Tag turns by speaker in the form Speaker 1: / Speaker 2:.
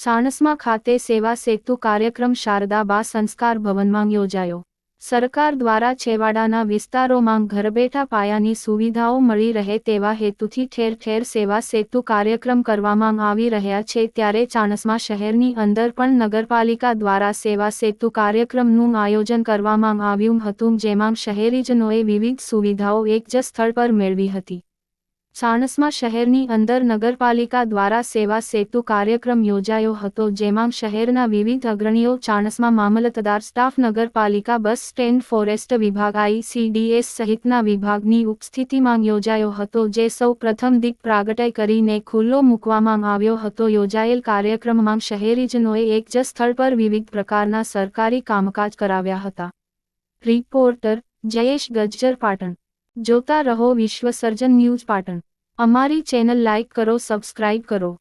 Speaker 1: ચાણસ્મા ખાતે સેવા સેતુ કાર્યક્રમ શારદા બા સંસ્કાર ભવનમાં યોજાયો. સરકાર દ્વારા છેવાડાના વિસ્તારોમાં ઘરબેઠા પાયાની સુવિધાઓ મળી રહે તેવા હેતુથી ઠેર ઠેર સેવા સેતુ કાર્યક્રમ કરવામાં આવી રહ્યા છે ત્યારે ચાણસ્મા શહેરની અંદર પણ નગરપાલિકા દ્વારા સેવા સેતુ કાર્યક્રમનું આયોજન કરવામાં આવ્યું હતું જેમાં શહેરીજનોએ વિવિધ સુવિધાઓ એક જ સ્થળ પર મેળવી હતી. ચાણસ્મા શહેરની અંદર નગરપાલિકા દ્વારા સેવા સેતુ કાર્યક્રમ યોજાયો હતો, જેમાં શહેરના વિવિધ અગ્રણીઓ ચાણસમાં મામલતદાર સ્ટાફ, નગરપાલિકા બસ સ્ટેન્ડ ફોરેસ્ટ વિભાગ આઈસીડીએસ સહિતના વિભાગની ઉપસ્થિતિમાં યોજાયો હતો, જે સૌ પ્રથમ દીપ પ્રાગટય કરીને ખુલ્લો મૂકવામાં આવ્યો હતો. યોજાયેલ કાર્યક્રમમાં શહેરીજનોએ એક જ સ્થળ પર વિવિધ પ્રકારના સરકારી કામકાજ કરાવ્યા હતા. રિપોર્ટર જયેશ ગજ્જર પાટણ. જોતા રહો વિશ્વ સર્જન ન્યૂઝ પાટણ. અમારી ચેનલ લાઇક કરો સબસ્ક્રાઇબ કરો.